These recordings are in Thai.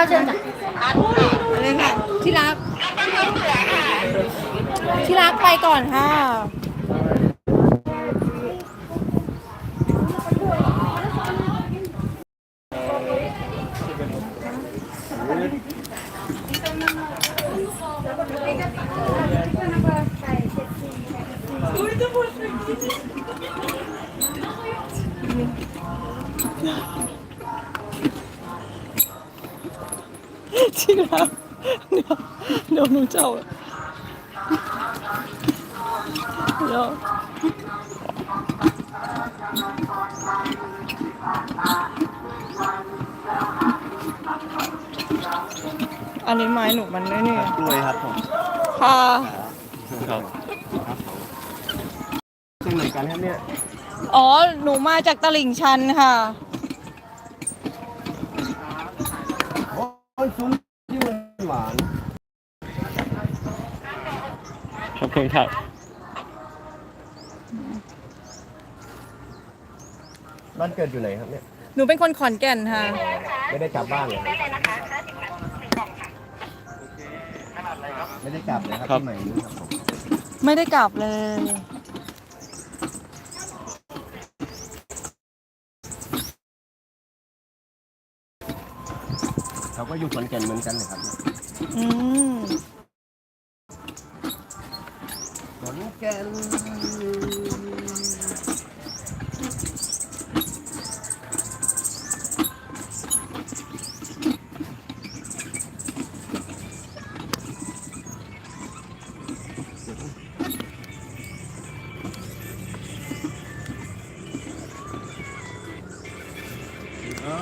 ก้าวเชิญจ้ะอะไรค่ะที่รักที่รักไปก่อนค่ะ ที่รักเดี๋ยวเดี๋ยวหนูเจ้าเดี๋ยวอันนี้ไม้หนูมันไม่นี่ด้วยครับผมค่ะครับครับตรงไหนกันครับเนี่ย อ๋อ หนูมาจากตลิ่งชันค่ะ โอ้ยซุ้มที่มันหวาน ขอบคุณครับบ้านเกิดอยู่ไหนครับเนี่ย หนูเป็นคนขอนแก่นค่ะ ไม่ได้กลับบ้านเลยไม่ได้กลับเลยครับครับ ที่ใหม่นี้ครับผมไม่ได้กลับเลย เขาก็อยู่ขอนแก่นเหมือนกันเลยครับเนี่ยอืม ก่นเอา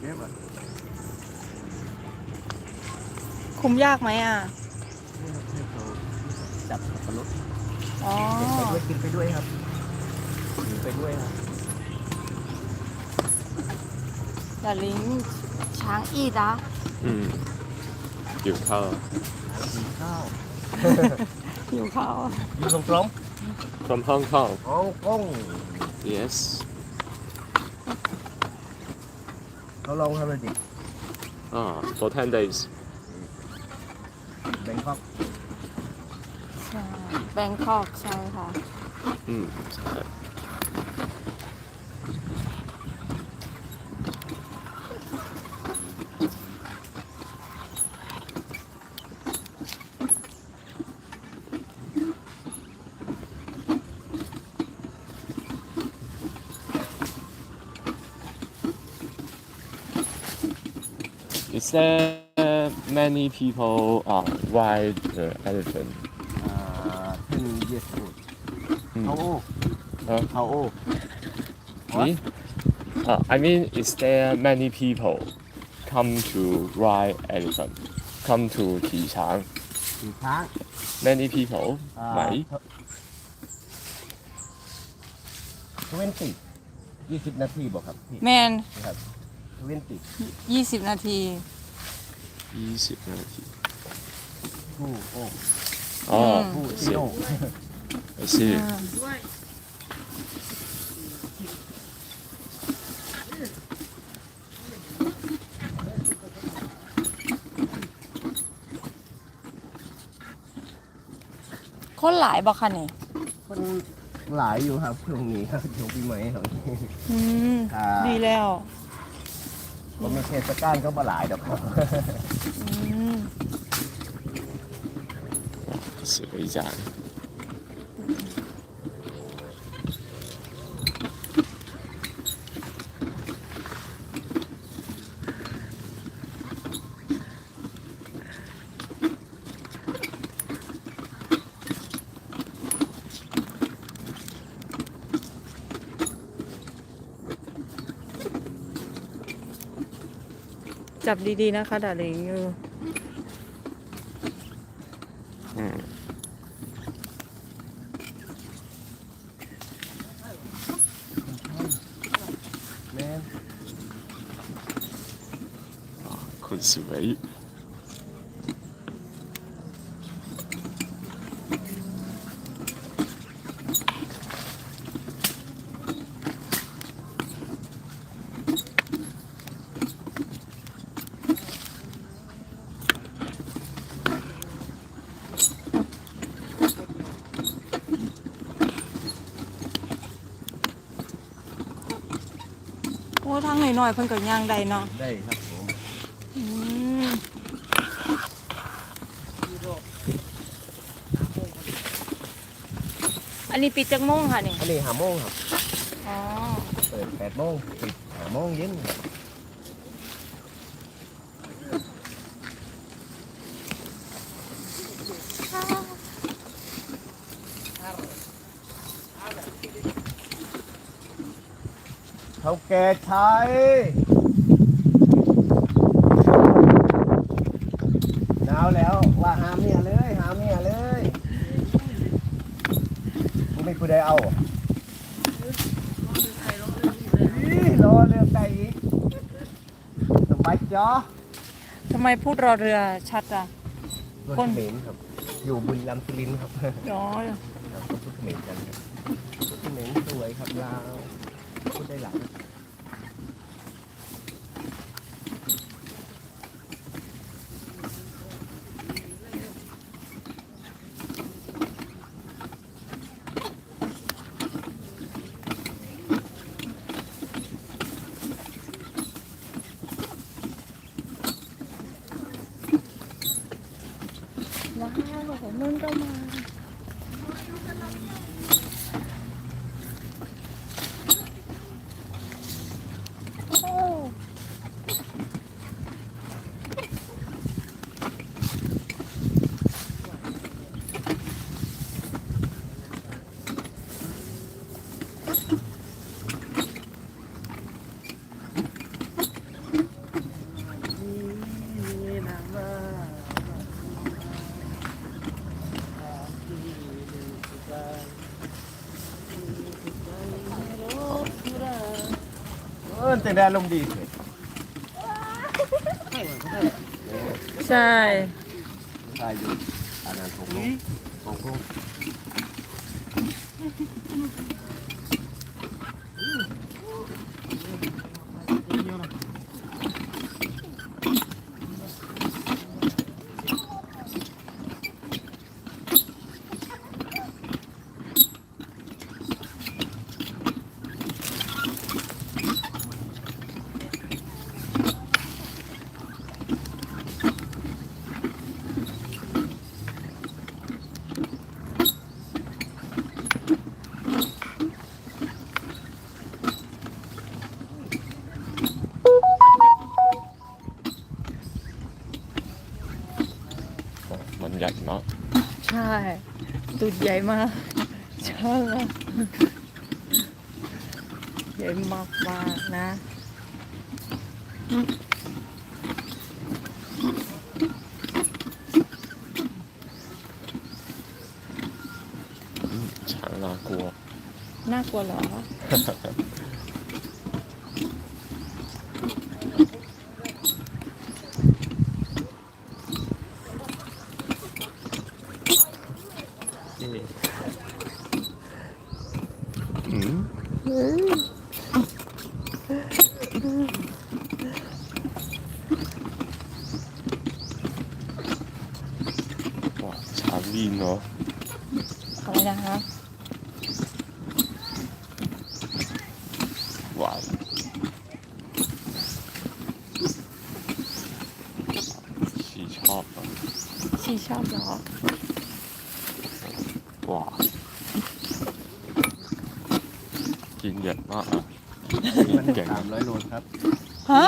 เก็บอะคุมยากไหมอะ จับสับปะรด อ๋อ กินไปด้วยกินไปด้วยครับกินไปด้วยครับแต่ลิงช้างอีดะอืมอยู่ข้าวกินข้าวหิวข้าวอยู่ตรงกลม from Hong Kong ฮ่องกง yes เราลองทำอะไรดิอ่า for 10 days แบงคอก แบงคอกใช่ค่ะ อืมใช่ Is there many people uh, ride the elephant? How old Huh? how old Me? Uh, I mean, is there many people come to ride elephant? Come to ขี่ช้างกี่ช้าง Many people อ่าไหม20 20นาทีบอกครับพี่แมนครับ20 20นาที 20นาทีผู้โอ้อ๋อผู้ I ซี see โอ I คนหลายบอกค่ะนี่คนหลายอยู่ครับช่วงนี้ครับช่วงปีใหม่ครับอืมครับดีแล้วผมมีเทศกาลก็มาหลายดอกครับอืมสวยจัง จับดีๆนะคะดาลิงอยู่อืมแม่คนสวย ทางหน่อยๆเพิ่นก็ย่างได้เนาะได้ครับผมอืมอันนี้ปิดจักโมงค่ะนี่อันนี้หาโมงครับอ๋อ เปิดแปดโมงปิดหาโมงเย็นครับ เขาแก่ใช้หนาวแล้วว่าหาเมียเลยหาเมียเลยไม่คุณได้เอาอีรอเรือไก่อีกสบายจ้อทำไมพูดรอเรือชัดอะรถคนเขมรครับ อยู่บุรีรัมย์สุรินทร์ครับ อ๋อครับก็พูดเขมรกันครับพูดเขมรสวยครับลาว พูดได้หลาย ว้าวนุ่นก็มาโอ้ เออแต่ได้ลมณ์ดีเถอะใช่ใช่อยู่อันนั้นของลูกของลูก ตุดใหญ่มากใช่ใหญ่มากมากๆนะอืมช้างน่ากลัว น่ากลัวเหรออื ว้าชาลีนเนาะอะไรนะคะว้าวชีชอบอะชีชอบเหรอ ว้าว กินเยอะมากอะกิมันนเก่งสามร้อยโลครับฮะ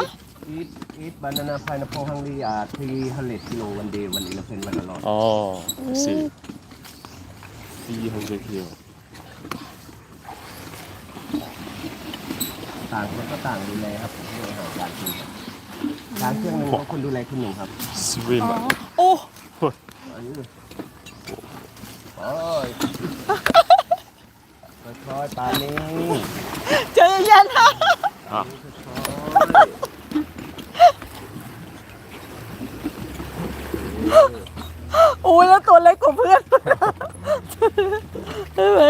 eat eat banana pineapple hungry uh three hundred kilo one day one elephant one a lot อ๋อสี่สี่ hundred kilo ต่างคนก็ต่างดูแลครับเรื่องอาหารการกินครับร้านเครื่องหนึงก็คนดูแลคนหนึ่งครับ swim อ๋ออะโอ้อันนี้โอ้ย ค่อยๆปลานี้ใจเย็นๆนะ อะ โอ้ยแล้วตัวเล็กกว่าเพื่อนใช่ไหม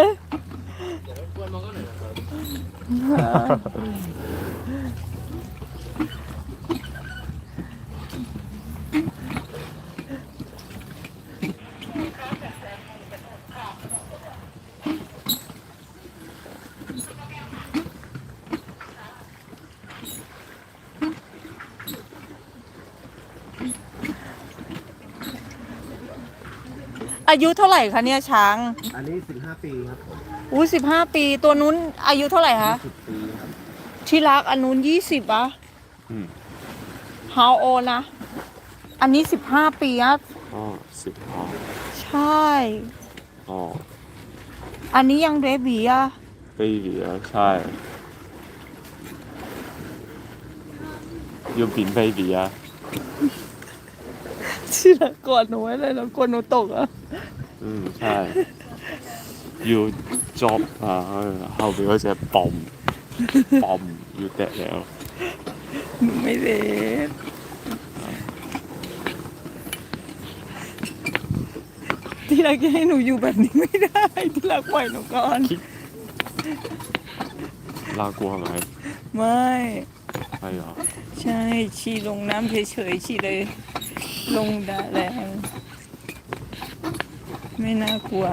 อายุเท่าไหร่คะเนี่ยช้าง อันนี้สิบห้าปีครับผมอู้สิบห้าปี ตัวนู้นอายุเท่าไหร่คะสิบปีครับ ที่รักอันนู้นยี่สิบอะ อืม how old นะ อันนี้สิบห้าปีอะอ๋อสิบห้าใช่ อ๋ออันนี้ยังเบบีอะ baby อะใช่ยูเป็น baby อะ ที่รักกอดหนูไว้เลยแล้วกลัวหนูตกอะ อืมใช่ อยู่จบอ่าเขาไปก็จะปอมปอมอยู่แต่แล้วหนูไม่เด็ดที่รักจะให้หนูอยู่แบบนี้ไม่ได้ ที่รักปล่อยหนูก่อน ลากลัวไหมไม่ ไปเหรอ ใช่ ฉี่ลงน้ำเฉยๆฉี่เลย ลงดาแรงไม่น่ากลัว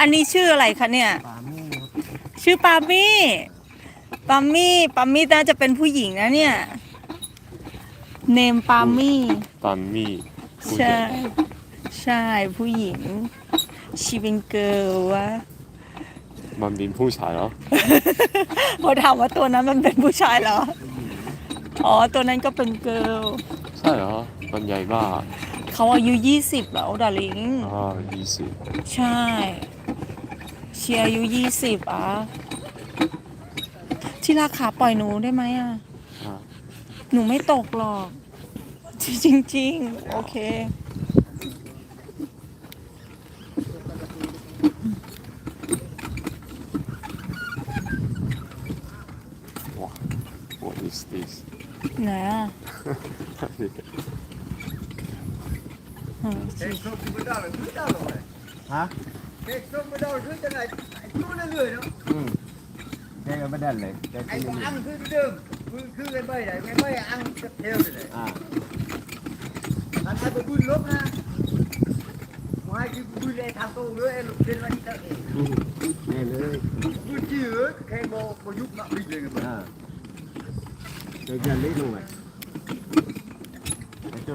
อันนี้ชื่ออะไรคะเนี่ย ชื่อปามี่ปามี่ปามี่น่าจะเป็นผู้หญิงนะเนี่ย เนมปามี่ปันมี่ผู้หญิใช่งใช่ผู้หญิงชีเป็นเกิร์ลวะมันเป็นผู้ชายเหรอพอถามว่าตัวนั้นมันเป็นผู้ชายเหรอ อ๋อตัวนั้นก็เป็นเกิร์ลใช่เหรอมันใหญ่มากเขาอายุยี่สิบแล้วดาริงอ่ายี่สิบใช่เชียร์อายุยี่สิบอะที่ราคาปล่อยหนูได้ไหมอะ อ่าหนูไม่ตกหรอก จริงๆโอเค ว้า what is this ไหนอะเออ Thế không thì mới đau là cứ đau rồi. ฮะ Thế không mới đau cứ thế này, anh cứ lên người nó. อืมแกก็ไม่ได้เลยแกกิ Anh น có อยู่ ăn cứ cái đường, cứ cứ cái bay này, cái bay ăn tiếp theo rồi này. อ่า Anh hai cái bùn lốp ha. Một hai cái bùn này thằng cô nữa em lục trên là đi tận. อืมแน่เลย Bùn chi nữa, cái bộ bộ giúp mạng mình lên rồi. อ่าแกจะเลี้ยงหน่อยไอ้จ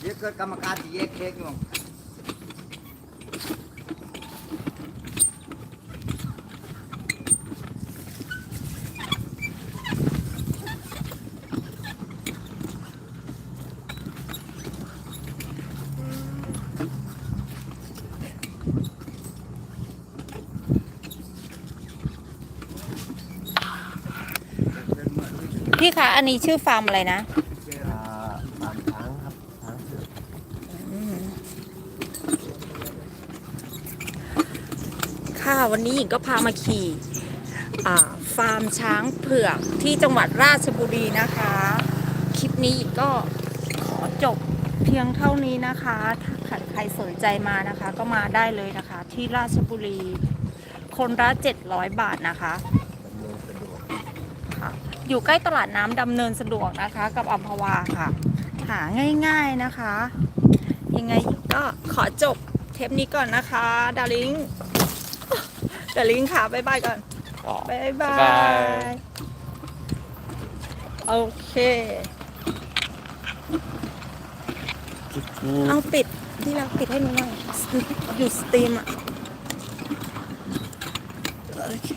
เดี๋ยวเกิดกรรมการสีแยกเค้กอยู่พี่คะ อันนี้ชื่อฟาร์มอะไรนะ อ่าสามช้างครับช้างเผือก ค่ะ วันนี้หญิงก็พามาขี่ฟาร์มช้างเผือกที่จังหวัดราชบุรีนะคะ คลิปนี้หญิงก็ขอจบเพียงเท่านี้นะคะ ถ้าใครสนใจมานะคะ ก็มาได้เลยนะคะ ที่ราชบุรี คนละ700 บาทนะคะดำเนินสะค่ะอยู่ใกล้ตลาดน้ำดำเนินสะดวกนะคะ กับอัมพวาค่ะ หาง่ายๆนะคะ ยังไงก็ขอจบเทปนี้ก่อนนะคะ ดาริง ดาริงค่ะบ๊ายบายก่อนอ๋อบ๊ายบาบ๊ายบายยโอเค เอาปิดที่รักปิดให้หนูหน่อยหยุดสตรีมอะ โอเค